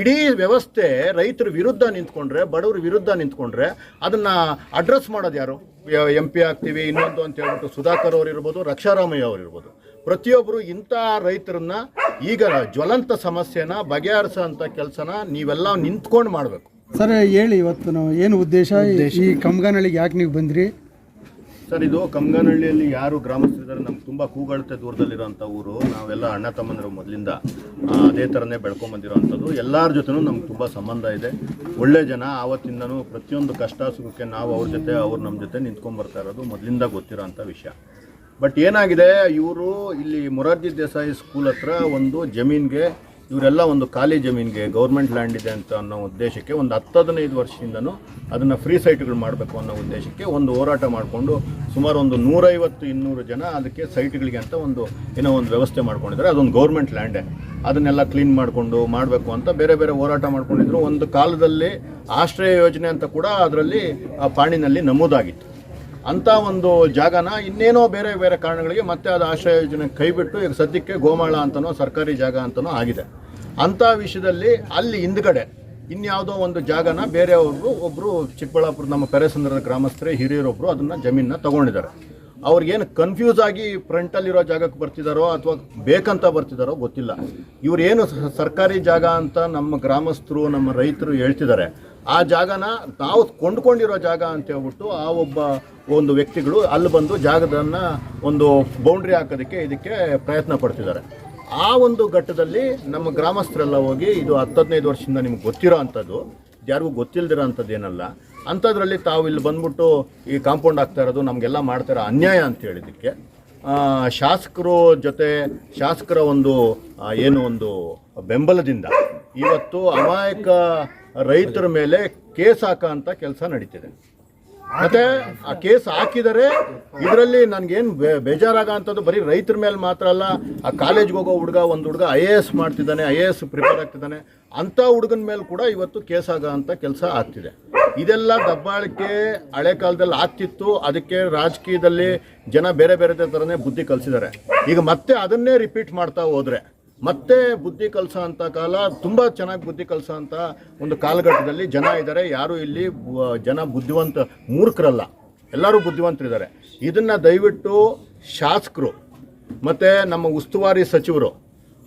ಇಡೀ ವ್ಯವಸ್ಥೆ ರೈತರ ವಿರುದ್ಧ ನಿಂತ್ಕೊಂಡ್ರೆ ಬಡವ್ರ ವಿರುದ್ಧ ನಿಂತ್ಕೊಂಡ್ರೆ ಅದನ್ನ ಅಡ್ರೆಸ್ ಮಾಡೋದು ಯಾರು? ಎಂ ಪಿ ಆಗ್ತೀವಿ ಇನ್ನೊಂದು ಅಂತ ಹೇಳ್ಬಿಟ್ಟು ಸುಧಾಕರ್ ಅವರು ಇರ್ಬೋದು ರಕ್ಷಾರಾಮಯ್ಯ ಅವರು ಇರ್ಬೋದು. ಪ್ರತಿಯೊಬ್ಬರು ಇಂಥ ರೈತರನ್ನ ಈಗ ಜ್ವಲಂತ ಸಮಸ್ಯೆನ ಬಗೆಹರಿಸೋಂಥ ಕೆಲಸನ ನೀವೆಲ್ಲ ನಿಂತ್ಕೊಂಡು ಮಾಡಬೇಕು. ಸರ್ ಹೇಳಿ ಇವತ್ತು ನಾವು ಏನು ಉದ್ದೇಶ? ಈ ಕಮ್ಗಾನಳಿಗೆ ಯಾಕೆ ನೀವು ಬಂದ್ರಿ? ಸರ್, ಇದು ಕಮ್ಗನಹಳ್ಳಿಯಲ್ಲಿ ಯಾರು ಗ್ರಾಮಸ್ಥರಿದ್ದಾರೆ ನಮ್ಗೆ ತುಂಬ ಕೂಗಳತೆ ದೂರದಲ್ಲಿರೋಂಥ ಊರು. ನಾವೆಲ್ಲ ಅಣ್ಣ ತಮ್ಮಂದಿರು ಮೊದಲಿಂದ ಅದೇ ಥರನೇ ಬೆಳ್ಕೊಂಬಂದಿರೋವಂಥದ್ದು ಎಲ್ಲರ ಜೊತೆನೂ ನಮ್ಗೆ ತುಂಬ ಸಂಬಂಧ ಇದೆ. ಒಳ್ಳೆ ಜನ, ಆವತ್ತಿಂದನೂ ಪ್ರತಿಯೊಂದು ಕಷ್ಟ ಸುಖಕ್ಕೆ ನಾವು ಅವ್ರ ಜೊತೆ, ಅವ್ರು ನಮ್ಮ ಜೊತೆ ನಿಂತ್ಕೊಂಡ್ಬರ್ತಾ ಇರೋದು ಮೊದಲಿಂದ ಗೊತ್ತಿರೋಂಥ ವಿಷಯ. ಬಟ್ ಏನಾಗಿದೆ, ಇವರು ಇಲ್ಲಿ ಮೊರಾರ್ಜಿ ದೇಸಾಯಿ ಸ್ಕೂಲ್ ಹತ್ರ ಒಂದು ಜಮೀನಿಗೆ ಇವರೆಲ್ಲ ಒಂದು ಖಾಲಿ ಜಮೀನಿಗೆ ಗೌರ್ಮೆಂಟ್ ಲ್ಯಾಂಡ್ ಇದೆ ಅಂತ ಅನ್ನೋ ಉದ್ದೇಶಕ್ಕೆ ಒಂದು ಹತ್ತು ಹದಿನೈದು ವರ್ಷದಿಂದನೂ ಅದನ್ನು ಫ್ರೀ ಸೈಟ್ಗಳು ಮಾಡಬೇಕು ಅನ್ನೋ ಉದ್ದೇಶಕ್ಕೆ ಒಂದು ಹೋರಾಟ ಮಾಡಿಕೊಂಡು ಸುಮಾರು ಒಂದು ನೂರೈವತ್ತು ಇನ್ನೂರು ಜನ ಅದಕ್ಕೆ ಸೈಟ್ಗಳಿಗೆ ಅಂತ ಒಂದು ಏನೋ ಒಂದು ವ್ಯವಸ್ಥೆ ಮಾಡ್ಕೊಂಡಿದ್ದಾರೆ. ಅದೊಂದು ಗೌರ್ಮೆಂಟ್ ಲ್ಯಾಂಡೇ. ಅದನ್ನೆಲ್ಲ ಕ್ಲೀನ್ ಮಾಡಿಕೊಂಡು ಮಾಡಬೇಕು ಅಂತ ಬೇರೆ ಬೇರೆ ಹೋರಾಟ ಮಾಡ್ಕೊಂಡಿದ್ರು. ಒಂದು ಕಾಲದಲ್ಲಿ ಆಶ್ರಯ ಯೋಜನೆ ಅಂತ ಕೂಡ ಅದರಲ್ಲಿ ಆ ಪಾಣಿನಲ್ಲಿ ನಮೂದಾಗಿತ್ತು. ಅಂಥ ಒಂದು ಜಾಗನ ಇನ್ನೇನೋ ಬೇರೆ ಬೇರೆ ಕಾರಣಗಳಿಗೆ ಮತ್ತೆ ಅದು ಆಶ್ರಯ ಯೋಜನೆ ಕೈಬಿಟ್ಟು ಈಗ ಸದ್ಯಕ್ಕೆ ಗೋಮಾಳ ಅಂತನೋ ಸರ್ಕಾರಿ ಜಾಗ ಅಂತನೋ ಆಗಿದೆ. ಅಂಥ ವಿಷಯದಲ್ಲಿ ಅಲ್ಲಿ ಹಿಂದ್ಗಡೆ ಇನ್ಯಾವುದೋ ಒಂದು ಜಾಗನ ಬೇರೆಯವ್ರಿಗೂ ಒಬ್ಬರು ಚಿಕ್ಕಬಳ್ಳಾಪುರ ನಮ್ಮ ಪೆರೆಸಂದ್ರ ಗ್ರಾಮಸ್ಥರೇ ಹಿರಿಯರೊಬ್ಬರು ಅದನ್ನು ಜಮೀನನ್ನ ತಗೊಂಡಿದ್ದಾರೆ. ಅವ್ರಿಗೇನು ಕನ್ಫ್ಯೂಸ್ ಆಗಿ ಫ್ರಂಟಲ್ಲಿರೋ ಜಾಗಕ್ಕೆ ಬರ್ತಿದ್ದಾರೋ ಅಥವಾ ಬೇಕಂತ ಬರ್ತಿದ್ದಾರೋ ಗೊತ್ತಿಲ್ಲ. ಇವರೇನು ಸರ್ಕಾರಿ ಜಾಗ ಅಂತ ನಮ್ಮ ಗ್ರಾಮಸ್ಥರು, ನಮ್ಮ ರೈತರು ಹೇಳ್ತಿದ್ದಾರೆ. ಆ ಜಾಗನ ನಾವು ಕೊಂಡ್ಕೊಂಡಿರೋ ಜಾಗ ಅಂತ ಹೇಳ್ಬಿಟ್ಟು ಆ ಒಬ್ಬ ಒಂದು ವ್ಯಕ್ತಿಗಳು ಅಲ್ಲಿ ಬಂದು ಜಾಗದನ್ನ ಒಂದು ಬೌಂಡ್ರಿ ಹಾಕೋದಕ್ಕೆ ಇದಕ್ಕೆ ಪ್ರಯತ್ನ ಪಡ್ತಿದ್ದಾರೆ. ಆ ಒಂದು ಘಟ್ಟದಲ್ಲಿ ನಮ್ಮ ಗ್ರಾಮಸ್ಥರೆಲ್ಲ ಹೋಗಿ ಇದು ಹತ್ತು ವರ್ಷದಿಂದ ನಿಮ್ಗೆ ಗೊತ್ತಿರೋ ಅಂಥದ್ದು. ಯಾರಿಗೂ ಗೊತ್ತಿಲ್ದಿರೋ ಅಂಥದ್ದು ಏನಲ್ಲ. ಅಂಥದ್ರಲ್ಲಿ ತಾವು ಇಲ್ಲಿ ಬಂದ್ಬಿಟ್ಟು ಈ ಕಾಂಪೌಂಡ್ ಆಗ್ತಾ ಇರೋದು ನಮಗೆಲ್ಲ ಮಾಡ್ತಾರೋ ಅನ್ಯಾಯ ಅಂತ ಹೇಳಿದ್ದಕ್ಕೆ. ಶಾಸಕರು ಜೊತೆ ಶಾಸಕರ ಒಂದು ಏನು ಒಂದು ಬೆಂಬಲದಿಂದ ಇವತ್ತು ಅಮಾಯಕ ರೈತರ ಮೇಲೆ ಕೇಸ್ ಹಾಕೋ ಅಂತ ಕೆಲಸ ನಡೀತಿದೆ. ಮತ್ತೆ ಆ ಕೇಸ್ ಹಾಕಿದರೆ ಇದರಲ್ಲಿ ನನಗೇನು ಬೇಜಾರಾಗ ಅಂತದ್ದು ಬರೀ ರೈತರ ಮೇಲೆ ಮಾತ್ರ ಅಲ್ಲ, ಆ ಕಾಲೇಜ್ಗೆ ಹೋಗೋ ಹುಡುಗ, ಒಂದು ಹುಡುಗ ಐ ಎ ಎಸ್ ಮಾಡ್ತಿದ್ದಾನೆ ಐ ಎ ಎಸ್ ಪ್ರಿಪೇರ್ ಆಗ್ತಿದ್ದಾನೆ, ಅಂಥ ಹುಡುಗನ ಮೇಲೆ ಕೂಡ ಇವತ್ತು ಕೇಸ್ ಆಗೋ ಅಂತ ಕೆಲಸ ಆಗ್ತಿದೆ. ಇದೆಲ್ಲ ದಬ್ಬಾಳಿಕೆ ಹಳೆ ಕಾಲದಲ್ಲಿ ಆಗ್ತಿತ್ತು, ಅದಕ್ಕೆ ರಾಜಕೀಯದಲ್ಲಿ ಜನ ಬೇರೆ ಬೇರೆ ಥರನೇ ಬುದ್ಧಿ ಕಲಿಸಿದ್ದಾರೆ. ಈಗ ಮತ್ತೆ ಅದನ್ನೇ ರಿಪೀಟ್ ಮಾಡ್ತಾ ಹೋದ್ರೆ ಮತ್ತೆ ಬುದ್ಧಿ ಕಲಸ ಅಂತ ಕಾಲ, ತುಂಬ ಚೆನ್ನಾಗಿ ಬುದ್ಧಿ ಕಲಸ ಅಂತ ಒಂದು ಕಾಲಘಟ್ಟದಲ್ಲಿ ಜನ ಇದ್ದಾರೆ ಯಾರು ಇಲ್ಲಿ ಜನ ಬುದ್ಧಿವಂತ ಮೂರ್ಖರಲ್ಲ. ಎಲ್ಲರೂ ಬುದ್ಧಿವಂತರಿದ್ದಾರೆ. ಇದನ್ನು ದಯವಿಟ್ಟು ಶಾಸಕರು ಮತ್ತು ನಮ್ಮ ಉಸ್ತುವಾರಿ ಸಚಿವರು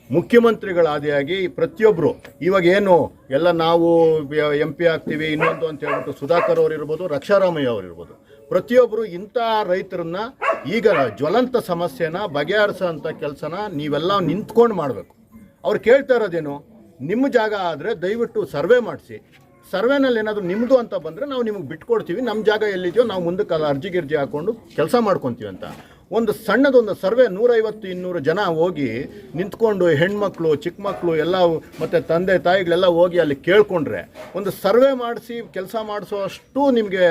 ಮುಖ್ಯಮಂತ್ರಿಗಳಾದಿಯಾಗಿ ಪ್ರತಿಯೊಬ್ಬರು ಇವಾಗ ಏನು ಎಲ್ಲ ನಾವು ಎಂ ಪಿ ಆಗ್ತೀವಿ, ಇನ್ನೊಂದು ಅಂತ ಹೇಳ್ಬಿಟ್ಟು ಸುಧಾಕರ್ ಅವರು ಇರ್ಬೋದು, ರಕ್ಷಾರಾಮಯ್ಯ ಅವರು ಇರ್ಬೋದು ಪ್ರತಿಯೊಬ್ಬರು ಇಂಥ ರೈತರನ್ನ ಈಗ ಜ್ವಲಂತ ಸಮಸ್ಯೆನ ಬಗೆಹರಿಸೋಂಥ ಕೆಲಸನ ನೀವೆಲ್ಲ ನಿಂತ್ಕೊಂಡು ಮಾಡಬೇಕು. ಅವ್ರು ಕೇಳ್ತಾ ಇರೋದೇನು, ನಿಮ್ಮ ಜಾಗ ಆದರೆ ದಯವಿಟ್ಟು ಸರ್ವೆ ಮಾಡಿಸಿ. ಸರ್ವೆನಲ್ಲಿ ಏನಾದರೂ ನಿಮ್ಮದು ಅಂತ ಬಂದರೆ ನಾವು ನಿಮಗೆ ಬಿಟ್ಕೊಡ್ತೀವಿ. ನಮ್ಮ ಜಾಗ ಎಲ್ಲಿದೆಯೋ ನಾವು ಮುಂದಕ್ಕೆ ಅರ್ಜಿ ಗಿರ್ಜಿ ಹಾಕ್ಕೊಂಡು ಕೆಲಸ ಮಾಡ್ಕೊತೀವಿ ಅಂತ. ಒಂದು ಸಣ್ಣದೊಂದು ಸರ್ವೆ, ನೂರೈವತ್ತು ಇನ್ನೂರು ಜನ ಹೋಗಿ ನಿಂತ್ಕೊಂಡು ಹೆಣ್ಮಕ್ಳು ಚಿಕ್ಕ ಮಕ್ಕಳು ಎಲ್ಲ ಮತ್ತು ತಂದೆ ತಾಯಿಗಳೆಲ್ಲ ಹೋಗಿ ಅಲ್ಲಿ ಕೇಳಿಕೊಂಡ್ರೆ, ಒಂದು ಸರ್ವೆ ಮಾಡಿಸಿ ಕೆಲಸ ಮಾಡಿಸೋ ಅಷ್ಟು ನಿಮಗೆ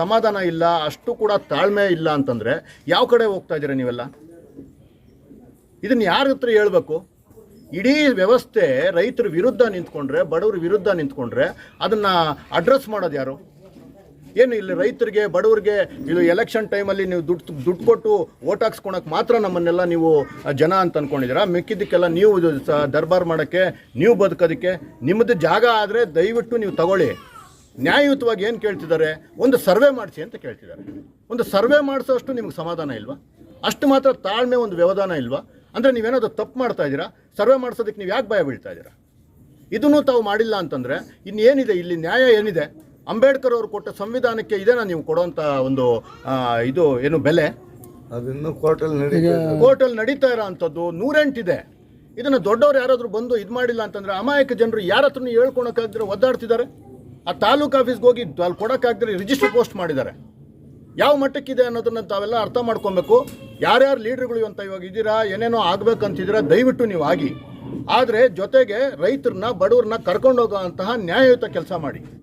ಸಮಾಧಾನ ಇಲ್ಲ, ಅಷ್ಟು ಕೂಡ ತಾಳ್ಮೆ ಇಲ್ಲ ಅಂತಂದರೆ ಯಾವ ಕಡೆ ಹೋಗ್ತಾ ಇದ್ದೀರಾ ನೀವೆಲ್ಲ? ಇದನ್ನು ಯಾರ ಹತ್ರ ಹೇಳಬೇಕು? ಇಡೀ ವ್ಯವಸ್ಥೆ ರೈತರ ವಿರುದ್ಧ ನಿಂತ್ಕೊಂಡ್ರೆ, ಬಡವ್ರ ವಿರುದ್ಧ ನಿಂತ್ಕೊಂಡ್ರೆ ಅದನ್ನು ಅಡ್ರೆಸ್ ಮಾಡೋದು ಯಾರು? ಏನು ಇಲ್ಲಿ ರೈತರಿಗೆ, ಬಡವರಿಗೆ ಇದು ಎಲೆಕ್ಷನ್ ಟೈಮಲ್ಲಿ ನೀವು ದುಡ್ಡು ದುಡ್ಡು ಕೊಟ್ಟು ಓಟ್ ಹಾಕ್ಸ್ಕೊಳಕ್ಕೆ ಮಾತ್ರ ನಮ್ಮನ್ನೆಲ್ಲ ನೀವು ಜನ ಅಂತ ಅಂದ್ಕೊಂಡಿದ್ದೀರಾ ಮಿಕ್ಕಿದ್ದಕ್ಕೆಲ್ಲ ನೀವು ದರ್ಬಾರ್ ಮಾಡೋಕ್ಕೆ, ನೀವು ಬದುಕೋದಕ್ಕೆ ನಿಮ್ಮದು ಜಾಗ ಆದರೆ ದಯವಿಟ್ಟು ನೀವು ತಗೊಳ್ಳಿ. ನ್ಯಾಯಯುತವಾಗಿ ಏನು ಕೇಳ್ತಿದ್ದಾರೆ? ಒಂದು ಸರ್ವೆ ಮಾಡಿಸಿ ಅಂತ ಕೇಳ್ತಿದ್ದಾರೆ. ಒಂದು ಸರ್ವೆ ಮಾಡಿಸೋಷ್ಟು ನಿಮ್ಗೆ ಸಮಾಧಾನ ಇಲ್ವಾ? ಅಷ್ಟು ಮಾತ್ರ ತಾಳ್ಮೆ ಒಂದು ವ್ಯವಧಾನ ಇಲ್ವಾ? ಅಂದರೆ ನೀವೇನಾದರೂ ತಪ್ಪು ಮಾಡ್ತಾ ಇದ್ದೀರಾ? ಸರ್ವೆ ಮಾಡಿಸೋದಕ್ಕೆ ನೀವು ಯಾಕೆ ಭಯ ಬೀಳ್ತಾ ಇದ್ದೀರಾ? ಇದನ್ನು ತಾವು ಮಾಡಿಲ್ಲ ಅಂತಂದರೆ ಇನ್ನೇನಿದೆ? ಇಲ್ಲಿ ನ್ಯಾಯ ಏನಿದೆ? ಅಂಬೇಡ್ಕರ್ ಅವರು ಕೊಟ್ಟ ಸಂವಿಧಾನಕ್ಕೆ ಇದೇನಾ ನೀವು ಕೊಡುವಂತ ಒಂದು ಆ, ಇದು ಏನು ಬೆಲೆ? ಅದನ್ನು ಕೋರ್ಟಲ್ಲಿ ನಡೀತಾ ಕೋರ್ಟಲ್ಲಿ ನಡೀತಾ ಇರೋ ಅಂಥದ್ದು ನೂರೆಂಟಿದೆ. ಇದನ್ನು ದೊಡ್ಡವ್ರು ಯಾರಾದರೂ ಬಂದು ಇದು ಮಾಡಿಲ್ಲ ಅಂತಂದರೆ ಅಮಾಯಕ ಜನರು ಯಾರ ಹತ್ರನೂ ಹೇಳ್ಕೊಳಕ್ಕಾಗ್ದಿರ ಒದ್ದಾಡ್ತಿದ್ದಾರೆ? ಆ ತಾಲೂಕು ಆಫೀಸ್ಗೆ ಹೋಗಿ ಅಲ್ಲಿ ಕೊಡೋಕ್ಕಾಗ್ದಿರ ರಿಜಿಸ್ಟರ್ ಪೋಸ್ಟ್ ಮಾಡಿದ್ದಾರೆ. ಯಾವ ಮಟ್ಟಕ್ಕಿದೆ ಅನ್ನೋದನ್ನ ತಾವೆಲ್ಲ ಅರ್ಥ ಮಾಡ್ಕೊಬೇಕು. ಯಾರ್ಯಾರು ಲೀಡರ್ಗಳು ಅಂತ ಇವಾಗ ಇದ್ದೀರಾ ಏನೇನೋ ಆಗ್ಬೇಕಂತಿದ್ದೀರಾ ದಯವಿಟ್ಟು ನೀವು ಆಗಿ. ಆದರೆ ಜೊತೆಗೆ ರೈತರನ್ನ ಬಡವ್ರನ್ನ ಕರ್ಕೊಂಡೋಗೋ ಅಂತಹ ನ್ಯಾಯಯುತ ಕೆಲಸ ಮಾಡಿ.